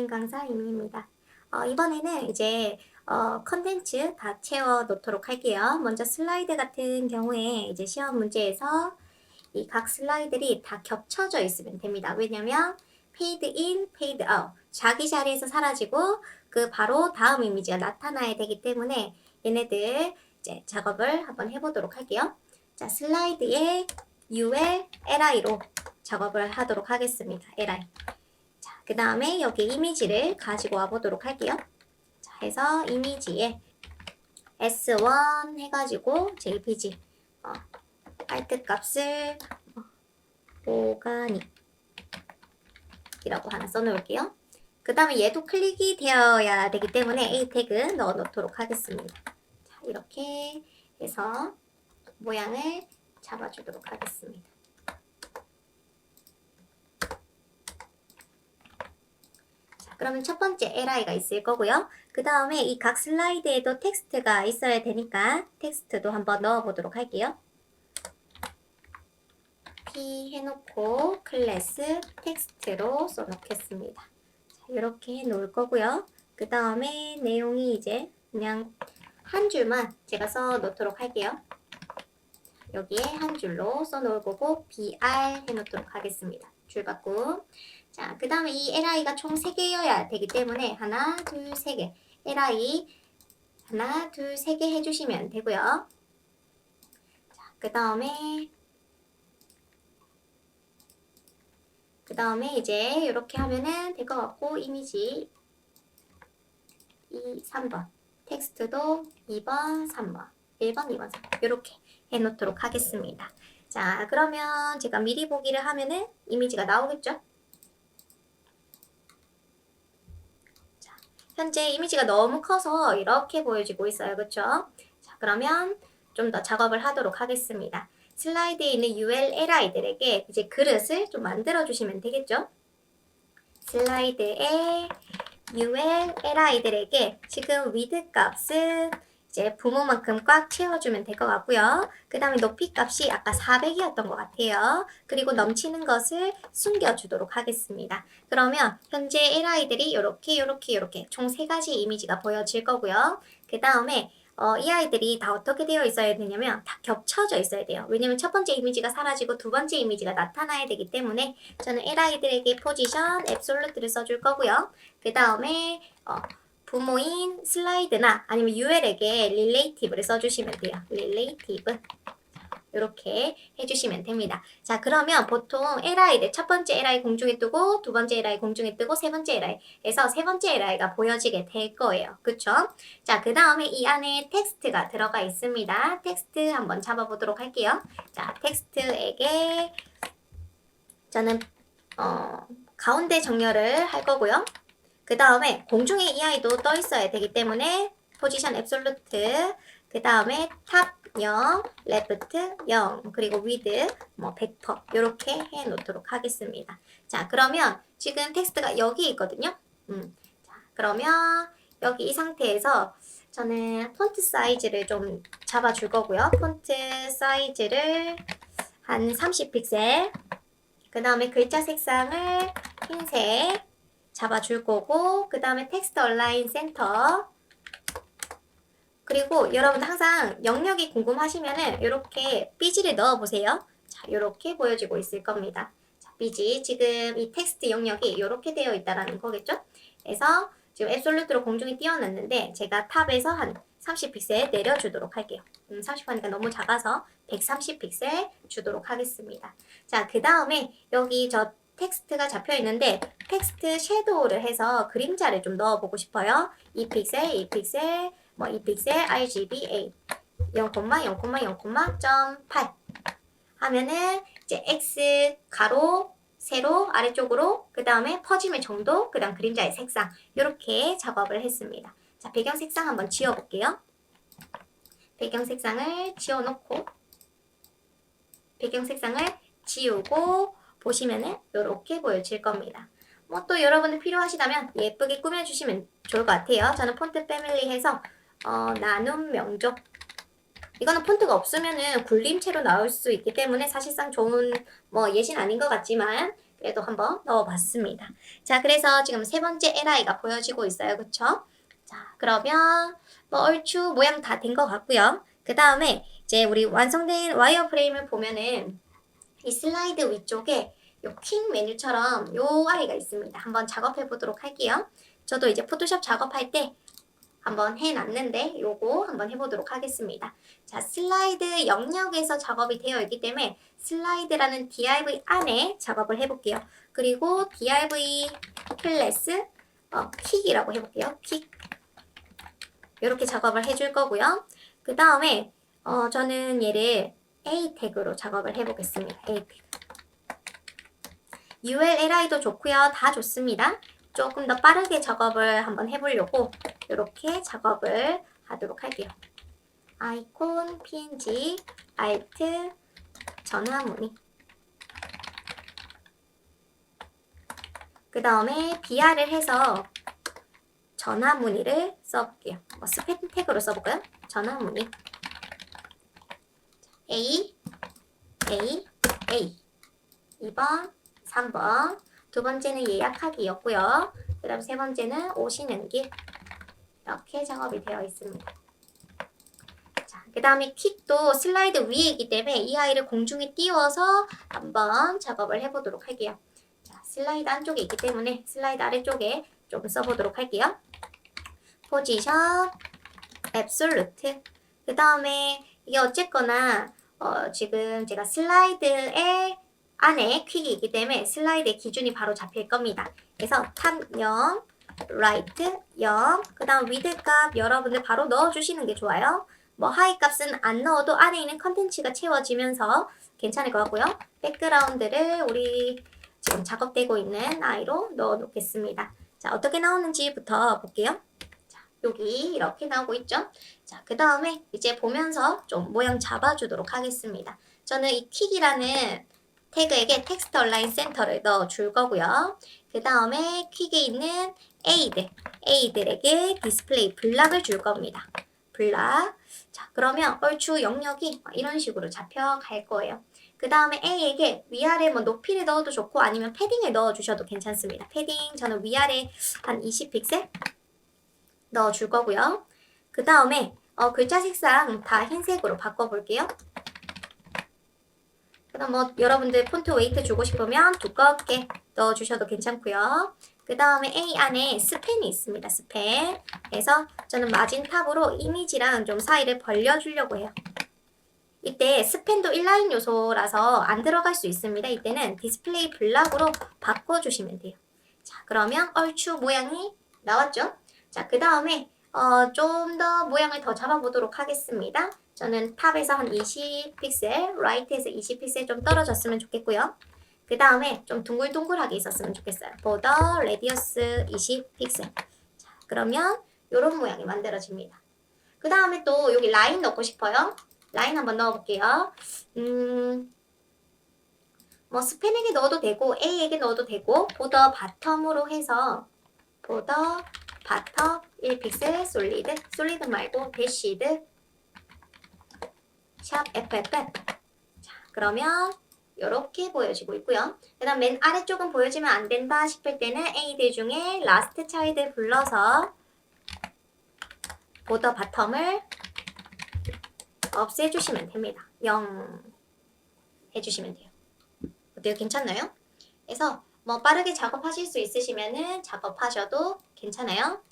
온라인 강사 이미입니다. 어, 이번에는 이제 어, 컨텐츠 다 채워 놓도록 할게요. 먼저 슬라이드 같은 경우에 이제 시험 문제에서 이 각 슬라이드들이 다 겹쳐져 있으면 됩니다. 왜냐면 페이드 인, 페이드 아웃 자기 자리에서 사라지고 그 바로 다음 이미지가 나타나야 되기 때문에 얘네들 이제 작업을 한번 해보도록 할게요. 자, 슬라이드에 UL, LI로 작업을 하도록 하겠습니다. LI. 자, 그 다음에 여기 이미지를 가지고 와 보도록 할게요. 자, 해서 이미지에 S1 해가지고 JPG 어, 알트 값을 어, 오가닉 이라고 하나 써놓을게요. 그 다음에 얘도 클릭이 되어야 되기 때문에 A 태그 넣어 놓도록 하겠습니다. 자, 이렇게 해서 모양을 잡아주도록 하겠습니다. 그러면 첫 번째 LI가 있을 거고요. 그 다음에 이 각 슬라이드에도 텍스트가 있어야 되니까 텍스트도 한번 넣어 보도록 할게요. P 해놓고 클래스 텍스트로 써놓겠습니다. 자, 이렇게 해 놓을 거고요. 그 다음에 내용이 이제 그냥 한 줄만 제가 써 놓도록 할게요. 여기에 한 줄로 써놓을 거고 BR 해놓도록 하겠습니다. 줄 바꿈. 자, 그 다음에 이 LI가 총 3개여야 되기 때문에 하나, 둘, 세 개. LI 하나, 둘, 세 개 해주시면 되고요. 자, 그 다음에 그 다음에 이제 이렇게 하면은 될 것 같고 이미지 2, 3번 텍스트도 2번, 3번 1번, 2번, 3번 이렇게 해놓도록 하겠습니다. 자 그러면 제가 미리 보기를 하면은 이미지가 나오겠죠? 현재 이미지가 너무 커서 이렇게 보여지고 있어요. 그쵸? 자 그러면 좀 더 작업을 하도록 하겠습니다. 슬라이드에 있는 ULLI들에게 이제 그릇을 좀 만들어 주시면 되겠죠? 슬라이드에 ULLI들에게 지금 위드 값은 이제 부모만큼 꽉 채워주면 될 것 같고요. 그 다음에 높이 값이 아까 400이었던 것 같아요. 그리고 넘치는 것을 숨겨주도록 하겠습니다. 그러면 현재 LI들이 이렇게 이렇게 이렇게 총세 가지 이미지가 보여질 거고요. 그 다음에 어, 이 아이들이 다 어떻게 되어 있어야 되냐면 다 겹쳐져 있어야 돼요. 왜냐면 첫 번째 이미지가 사라지고 두 번째 이미지가 나타나야 되기 때문에 저는 L 아이들에게 포지션 앱솔루트를 써줄 거고요. 그 다음에 어, 부모인 슬라이드나 아니면 UL에게 릴레이티브를 써주시면 돼요. 릴레이티브. 이렇게 해주시면 됩니다. 자, 그러면 보통 LI들 첫 번째 LI 공중에 뜨고 두 번째 LI 공중에 뜨고 세 번째 LI에서 세 번째 LI가 보여지게 될 거예요. 그쵸? 자, 그 다음에 이 안에 텍스트가 들어가 있습니다. 텍스트 한번 잡아보도록 할게요. 자, 텍스트에게 저는 어, 가운데 정렬을 할 거고요. 그 다음에 공중에 이 아이도 떠 있어야 되기 때문에 포지션 앱솔루트 그 다음에 탑 0, 레프트 0, 그리고 위드 뭐100% 이렇게 해 놓도록 하겠습니다. 자, 그러면 지금 텍스트가 여기 있거든요. 음. 자, 그러면 여기 이 상태에서 저는 폰트 사이즈를 좀 잡아 줄 거고요. 폰트 사이즈를 한 30픽셀. 그 다음에 글자 색상을 흰색 잡아 줄 거고, 그 다음에 텍스트 얼라인 센터 그리고 여러분 항상 영역이 궁금하시면은 이렇게 삐지를 넣어 보세요. 자, 이렇게 보여지고 있을 겁니다. 자, 삐지 지금 이 텍스트 영역이 이렇게 되어 있다라는 거겠죠? 그래서 지금 앱솔루트로 공중에 띄워놨는데 제가 탑에서 한 30픽셀 내려주도록 할게요. 음, 30하니까 너무 작아서 130픽셀 주도록 하겠습니다. 자, 그 다음에 여기 저 텍스트가 잡혀 있는데 텍스트 섀도우를 해서 그림자를 좀 넣어보고 싶어요. 2픽셀, 2픽셀, 뭐 2픽셀 RGBA 0,0,0,0.8 하면은 이제 X 가로 세로 아래쪽으로 그 다음에 퍼짐의 정도 그 다음 그림자의 색상 이렇게 작업을 했습니다. 자 배경 색상 한번 지워볼게요. 배경 색상을 지워놓고 배경 색상을 지우고 보시면은 이렇게 보여질 겁니다. 뭐 또 여러분들 필요하시다면 예쁘게 꾸며주시면 좋을 것 같아요. 저는 폰트 패밀리 해서 어, 나눔 명족. 이거는 폰트가 없으면은 굴림체로 나올 수 있기 때문에 사실상 좋은 뭐 예시는 아닌 것 같지만 그래도 한번 넣어봤습니다. 자, 그래서 지금 세 번째 LI가 보여지고 있어요. 그쵸? 자, 그러면 뭐 얼추 모양 다 된 것 같고요. 그 다음에 이제 우리 완성된 와이어 프레임을 보면은 이 슬라이드 위쪽에 요퀵 메뉴처럼 요 아이가 있습니다. 한번 작업해 보도록 할게요. 저도 이제 포토샵 작업할 때 한번 해놨는데 요거 한번 해보도록 하겠습니다. 자, 슬라이드 영역에서 작업이 되어 있기 때문에 슬라이드라는 div 안에 작업을 해볼게요. 그리고 div 클래스 어, 킥이라고 해볼게요. 킥 이렇게 작업을 해줄 거고요. 그 다음에 어, 저는 얘를 a 태그로 작업을 해보겠습니다. a 태그 ULLI도 좋고요. 다 좋습니다. 조금 더 빠르게 작업을 한번 해보려고 이렇게 작업을 하도록 할게요. 아이콘, PNG, Alt, 전화 문의. 그 다음에 BR을 해서 전화 문의를 써볼게요. 뭐 스팸 태그로 써볼까요? 전화 문의. A, A, A. 2번, 3번. 두 번째는 예약하기였고요. 그 다음 세 번째는 오시는 길. 이렇게 작업이 되어 있습니다. 자, 그 다음에 킥도 슬라이드 위에 있기 때문에 이 아이를 공중에 띄워서 한번 작업을 해보도록 할게요. 자, 슬라이드 안쪽에 있기 때문에 슬라이드 아래쪽에 좀 써보도록 할게요. 포지션, 앱솔루트. 그 다음에 이게 어쨌거나 어, 지금 제가 슬라이드에 안에 퀵이 있기 때문에 슬라이드의 기준이 바로 잡힐 겁니다. 그래서 탑 0, 라이트 0, 그 다음 위드 값 여러분들 바로 넣어주시는 게 좋아요. 뭐 하이 값은 안 넣어도 안에 있는 컨텐츠가 채워지면서 괜찮을 것 같고요. 백그라운드를 우리 지금 작업되고 있는 아이로 넣어 놓겠습니다. 자, 어떻게 나오는지부터 볼게요. 자, 여기 이렇게 나오고 있죠? 자, 그 다음에 이제 보면서 좀 모양 잡아주도록 하겠습니다. 저는 이 킥이라는 태그에게 텍스트 얼라인 센터를 넣어 줄 거고요. 그 다음에 퀵에 있는 A들, A들에게 디스플레이 블락을 줄 겁니다. 블락. 자, 그러면 얼추 영역이 이런 식으로 잡혀갈 거예요. 그 다음에 A에게 위아래 뭐 높이를 넣어도 좋고 아니면 패딩을 넣어 주셔도 괜찮습니다. 패딩 저는 위아래 한 20픽셀 넣어 줄 거고요. 그 다음에 어, 글자 색상 다 흰색으로 바꿔볼게요. 그다음 뭐 여러분들 폰트 웨이트 주고 싶으면 두껍게 넣어주셔도 괜찮고요. 그 다음에 A 안에 스팬이 있습니다. 스팬. 그래서 저는 마진 탑으로 이미지랑 좀 사이를 벌려주려고 해요. 이때 스팬도 인라인 요소라서 안 들어갈 수 있습니다. 이때는 디스플레이 블락으로 바꿔주시면 돼요. 자, 그러면 얼추 모양이 나왔죠? 자, 그 다음에 어, 좀 더 모양을 더 잡아보도록 하겠습니다. 저는 탑에서 한 20픽셀, 라이트에서 20픽셀 좀 떨어졌으면 좋겠고요. 그 다음에 좀 둥글둥글하게 있었으면 좋겠어요. 보더 레디어스 20픽셀. 자, 그러면 이런 모양이 만들어집니다. 그 다음에 또 여기 라인 넣고 싶어요. 라인 한번 넣어볼게요. 음, 뭐 스팬에게 넣어도 되고 A에게 넣어도 되고 보더 바텀으로 해서 보더 바텀 1픽셀 솔리드 솔리드 말고 대시드 샵 FFF 자 그러면 이렇게 보여지고 있고요. 그 다음 맨 아래쪽은 보여지면 안 된다 싶을 때는 A들 중에 라스트 차이드 불러서 보더 바텀을 없애주시면 됩니다. 0 해주시면 돼요. 어때요? 괜찮나요? 그래서 뭐 빠르게 작업하실 수 있으시면은 작업하셔도 괜찮아요.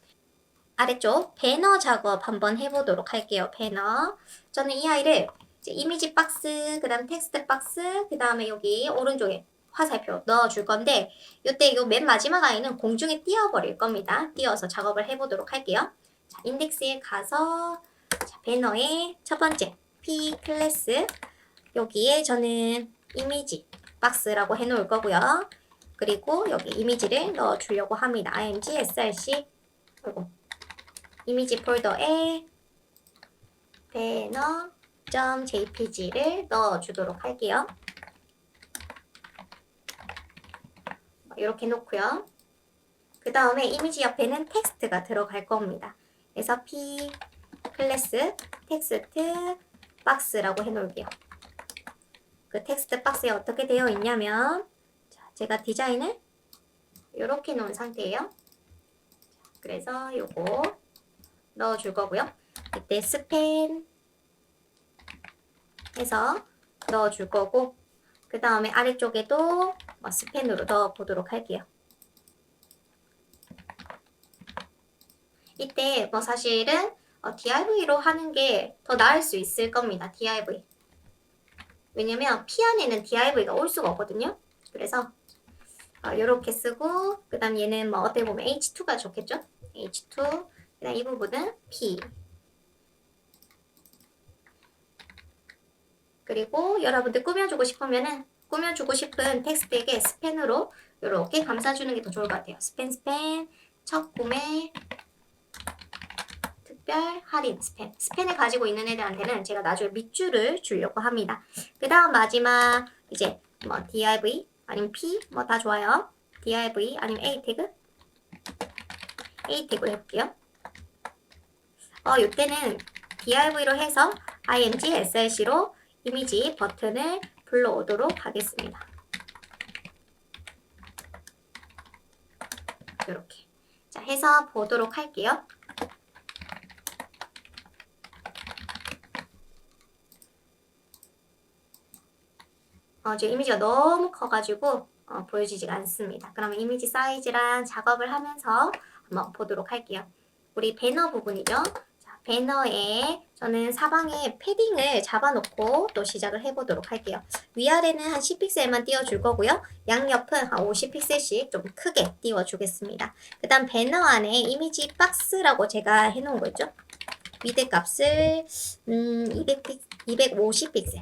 아래쪽 배너 작업 한번 해보도록 할게요. 배너. 저는 이 아이를 이미지 박스, 그 다음 텍스트 박스, 그 다음에 여기 오른쪽에 화살표 넣어줄 건데 이때 요맨 마지막 아이는 공중에 띄워버릴 겁니다. 띄워서 작업을 해보도록 할게요. 자, 인덱스에 가서 자, 배너의 첫 번째 P 클래스 여기에 저는 이미지 박스라고 해놓을 거고요. 그리고 여기 이미지를 넣어주려고 합니다. img src 이미지 폴더에 banner.jpg를 넣어주도록 할게요. 이렇게 놓고요. 그 다음에 이미지 옆에는 텍스트가 들어갈 겁니다. 그래서 p 클래스 텍스트 박스라고 해놓을게요. 그 텍스트 박스에 어떻게 되어 있냐면 자, 제가 디자인을 이렇게 놓은 상태예요. 그래서 요거 넣어줄 거고요. 이때 스팬 해서 넣어줄 거고 그 다음에 아래쪽에도 뭐 스팬으로 넣어 보도록 할게요. 이때 뭐 사실은 어, DIV로 하는 게 더 나을 수 있을 겁니다. DIV. 왜냐면 P 안에는 DIV가 올 수가 없거든요. 그래서 어, 이렇게 쓰고 그 다음 얘는 뭐 어떻게 보면 H2가 좋겠죠? H2 그 다음 이 부분은 P 그리고 여러분들 꾸며주고 싶으면은 꾸며주고 싶은 텍스트에게 스펜으로 이렇게 감싸주는 게 더 좋을 것 같아요. 스펜 스펜 첫 구매 특별 할인 스펜 스펜을 가지고 있는 애들한테는 제가 나중에 밑줄을 주려고 합니다. 그 다음 마지막 이제 뭐 div 아니면 p 뭐 다 좋아요. div 아니면 a 태그 a 태그로 해볼게요. 어 이때는 div로 해서 img slc로 이미지 버튼을 불러오도록 하겠습니다. 이렇게 자 해서 보도록 할게요. 어, 지금 이미지가 너무 커가지고 어, 보여지지가 않습니다. 그러면 이미지 사이즈랑 작업을 하면서 한번 보도록 할게요. 우리 배너 부분이죠. 자, 배너에 저는 사방에 패딩을 잡아놓고 또 시작을 해보도록 할게요. 위아래는 한 10픽셀만 띄워줄 거고요. 양옆은 한 50픽셀씩 좀 크게 띄워주겠습니다. 그 다음 배너 안에 이미지 박스라고 제가 해놓은 거 있죠? 위드 값을 음, 200픽, 250픽셀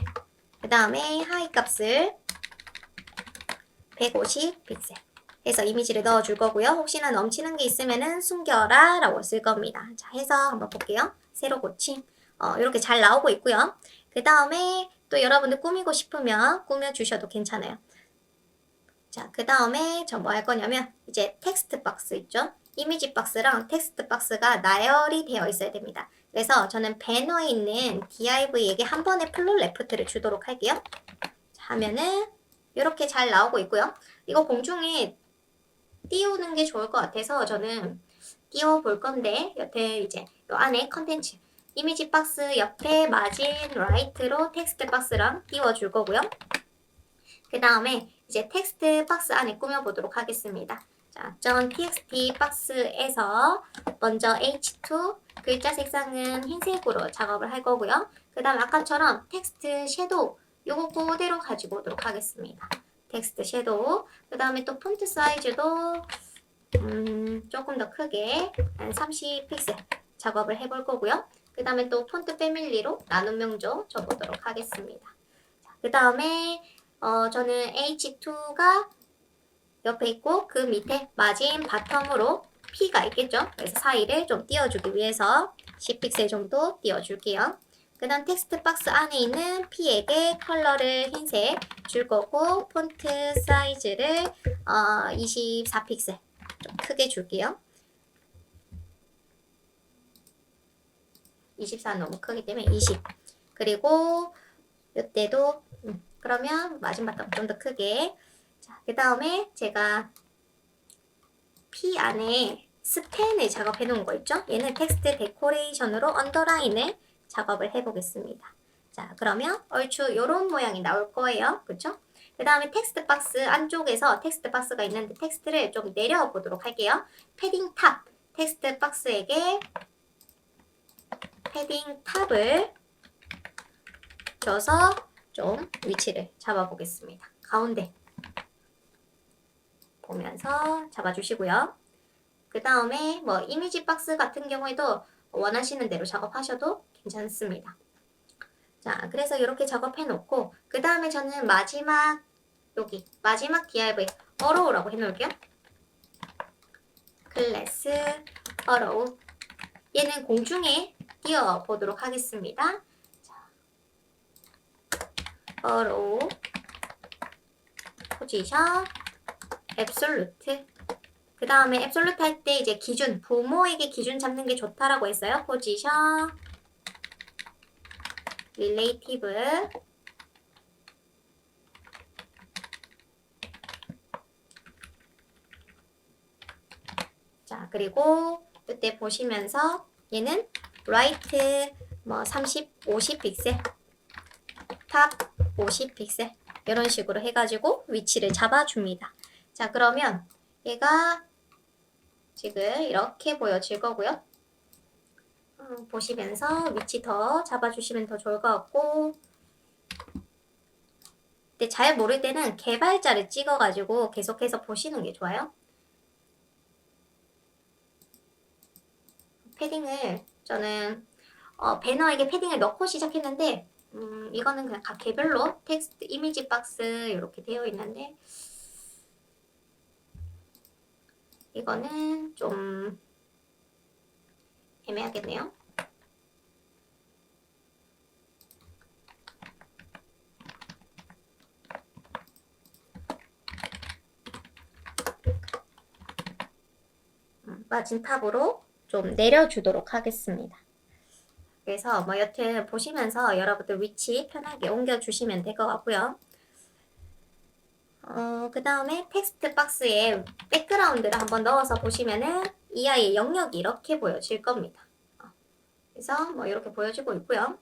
그 다음에 하이 값을 150 픽셀 해서 이미지를 넣어줄 거고요. 혹시나 넘치는 게 있으면은 숨겨라 라고 쓸 겁니다. 자, 해서 한번 볼게요. 새로 고침. 어, 이렇게 잘 나오고 있고요. 그 다음에 또 여러분들 꾸미고 싶으면 꾸며주셔도 괜찮아요. 자, 그 다음에 저 뭐 할 거냐면 이제 텍스트 박스 있죠? 이미지 박스랑 텍스트 박스가 나열이 되어 있어야 됩니다. 그래서 저는 배너에 있는 div에게 한 번에 플롯 레프트를 주도록 할게요. 자, 하면은 이렇게 잘 나오고 있고요. 이거 공중에 띄우는 게 좋을 것 같아서 저는 띄워 볼 건데 여태 이제 요 안에 컨텐츠 이미지 박스 옆에 마진 라이트로 텍스트 박스랑 띄워 줄 거고요. 그 다음에 이제 텍스트 박스 안에 꾸며 보도록 하겠습니다. 자, 전 txt 박스에서 먼저 h2 글자 색상은 흰색으로 작업을 할 거고요. 그 다음 아까처럼 텍스트 섀도우 요거 그대로 가지고 오도록 하겠습니다. 텍스트 섀도우 그 다음에 또 폰트 사이즈도 음, 조금 더 크게 한 30픽셀 작업을 해볼 거고요. 그 다음에 또 폰트 패밀리로 나눔 명조 줘보도록 하겠습니다. 그 다음에 어, 저는 H2가 옆에 있고 그 밑에 마진 바텀으로 P가 있겠죠. 그래서 사이를 좀 띄워주기 위해서 10픽셀 정도 띄워줄게요. 그 다음 텍스트 박스 안에 있는 P에게 컬러를 흰색 줄 거고 폰트 사이즈를 어, 24픽셀 좀 크게 줄게요. 24는 너무 크기 때문에 20 그리고 이때도 음, 그러면 마지막 좀 더 크게 자, 그 다음에 제가 P 안에 스펜을 작업해 놓은 거 있죠? 얘는 텍스트 데코레이션으로 언더라인을 작업을 해 보겠습니다. 자, 그러면 얼추 이런 모양이 나올 거예요. 그쵸? 그 다음에 텍스트 박스 안쪽에서 텍스트 박스가 있는데 텍스트를 좀 내려 보도록 할게요. 패딩 탑 텍스트 박스에게 패딩 탑을 줘서 좀 위치를 잡아 보겠습니다. 가운데 보면서 잡아주시고요. 그 다음에 뭐 이미지 박스 같은 경우에도 원하시는 대로 작업하셔도 괜찮습니다. 자, 그래서 이렇게 작업해 놓고 그 다음에 저는 마지막 여기 마지막 div 어로우라고 해 놓을게요. 클래스 어로우 얘는 공중에 띄워 보도록 하겠습니다. 자, 어로우 포지션 앱솔루트 그 다음에 앱솔루트 할 때 이제 기준 부모에게 기준 잡는 게 좋다라고 했어요. 포지션 relative 자 그리고 이때 보시면서 얘는 right 뭐 30, 50 픽셀 top 50 픽셀 이런 식으로 해가지고 위치를 잡아줍니다. 자 그러면 얘가 지금 이렇게 보여질 거고요. 음, 보시면서 위치 더 잡아주시면 더 좋을 것 같고 근데 잘 모를 때는 개발자를 찍어가지고 계속해서 보시는 게 좋아요. 패딩을 저는 어, 배너에게 패딩을 넣고 시작했는데 음, 이거는 그냥 각 개별로 텍스트 이미지 박스 이렇게 되어 있는데 이거는 좀 애매하겠네요. 음, 빠진 탑으로 좀 내려주도록 하겠습니다. 그래서 뭐 여튼 보시면서 여러분들 위치 편하게 옮겨주시면 될 것 같고요. 어, 그 다음에 텍스트 박스에 백그라운드를 한번 넣어서 보시면은 이 아이의 영역이 이렇게 보여질 겁니다. 어, 그래서 뭐 이렇게 보여지고 있고요.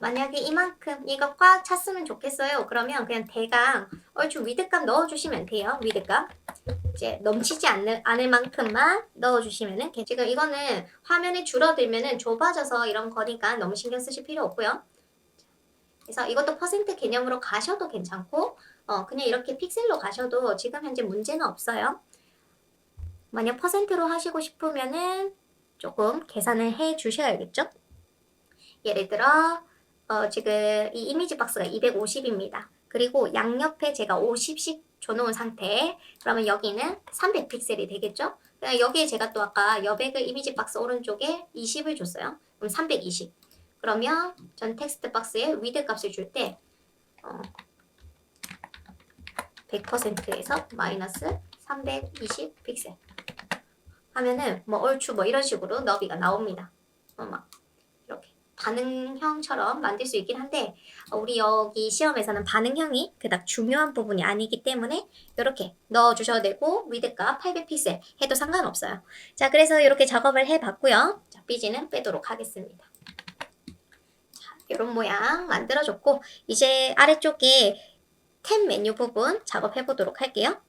만약에 이만큼 이거 꽉 찼으면 좋겠어요. 그러면 그냥 대강 얼추 위드값 넣어주시면 돼요. 위드값. 이제 넘치지 않는, 않을 만큼만 넣어주시면은 괜- 지금 이거는 화면이 줄어들면은 좁아져서 이런 거니까 너무 신경 쓰실 필요 없고요. 그래서 이것도 퍼센트 개념으로 가셔도 괜찮고 어, 그냥 이렇게 픽셀로 가셔도 지금 현재 문제는 없어요. 만약 퍼센트로 하시고 싶으면은 조금 계산을 해 주셔야겠죠? 예를 들어, 어, 지금 이 이미지 박스가 250입니다. 그리고 양옆에 제가 50씩 줘놓은 상태. 그러면 여기는 300픽셀이 되겠죠? 여기에 제가 또 아까 여백을 이미지 박스 오른쪽에 20을 줬어요. 그럼 320. 그러면 전 텍스트 박스에 위드 값을 줄 때, 어, 100%에서 마이너스 320 픽셀 하면은 뭐 얼추 뭐 이런 식으로 너비가 나옵니다. 어, 막 반응형처럼 만들 수 있긴 한데 어, 우리 여기 시험에서는 반응형이 그닥 중요한 부분이 아니기 때문에 이렇게 넣어주셔도 되고 위드값 800 픽셀 해도 상관없어요. 자 그래서 이렇게 작업을 해봤고요. 자 삐지는 빼도록 하겠습니다. 자, 이런 모양 만들어줬고 이제 아래쪽에 탭 메뉴 부분 작업해 보도록 할게요.